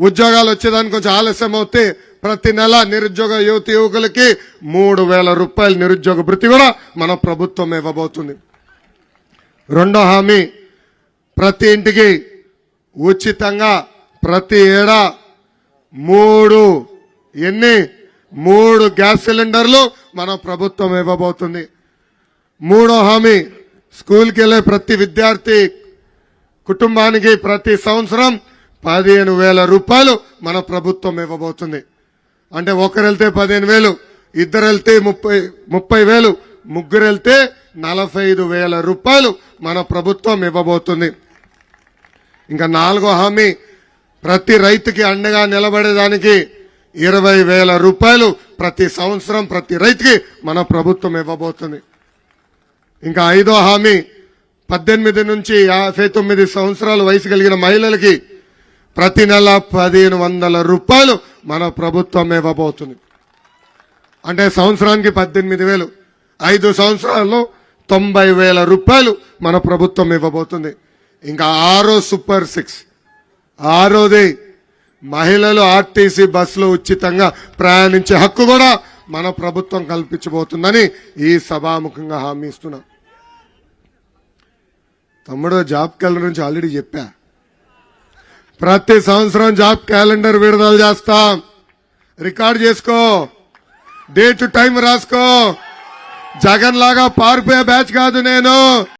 ఉద్యోగాలు వచ్చేదానికి కొంచెం ఆలస్యం అవుతే ప్రతి నెల నిరుద్యోగ యువతి యువకులకి మూడు వేల రూపాయల నిరుద్యోగ భృతి కూడా మన ప్రభుత్వం ఇవ్వబోతుంది. రెండో హామీ ప్రతి ఇంటికి ఉచితంగా ప్రతి ఏడా మూడు ఎన్ని? మూడు గ్యాస్ సిలిండర్లు మన ప్రభుత్వం ఇవ్వబోతుంది. మూడో హామీ స్కూల్కి వెళ్ళే ప్రతి విద్యార్థి కుటుంబానికి ప్రతి సంవత్సరం పదిహేను వేల రూపాయలు మన ప్రభుత్వం ఇవ్వబోతుంది. అంటే ఒకరు వెళ్తే పదిహేను వేలు ఇద్దరు వెళ్తే ముప్పై ముప్పై వేలు ముగ్గురు వెళ్తే నలభై ఐదు వేల రూపాయలు మన ప్రభుత్వం ఇవ్వబోతుంది. ఇంకా నాలుగో హామీ ప్రతి రైతుకి అండగా నిలబడేదానికి ఇరవై వేల రూపాయలు ప్రతి సంవత్సరం ప్రతి రైతుకి మన ప్రభుత్వం ఇవ్వబోతుంది. ఇంకా ఐదో హామీ పద్దెనిమిది నుంచి యాభై తొమ్మిది సంవత్సరాల వయసు కలిగిన మహిళలకి ప్రతి నెల పదిహేను వందల రూపాయలు మన ప్రభుత్వం ఇవ్వబోతుంది. అంటే సంవత్సరానికి పద్దెనిమిది వేలు. ఐదు సంవత్సరాల్లో తొంభై వేల రూపాయలు మన ప్రభుత్వం ఇవ్వబోతుంది. ఇంకా ఆరో సూపర్ సిక్స్. ఆరోది మహిళలు ఆర్టీసీ బస్సులో ఉచితంగా ప్రయాణించే హక్కు కూడా మన ప్రభుత్వం కల్పించబోతుందని ఈ సభాముఖంగా హామీ ఇస్తున్నాం. తమ్ముడు జాబ్ క్యాలెండర్ నుంచి ఆల్రెడీ చెప్పా. ప్రతి సంవత్సరం జాబ్ క్యాలెండర్ విడుదల చేస్తాం. రికార్డ్ చేసుకో. డే టు టైం రాసుకో. జగన్ లాగా పారిపోయే బ్యాచ్ కాదు నేను.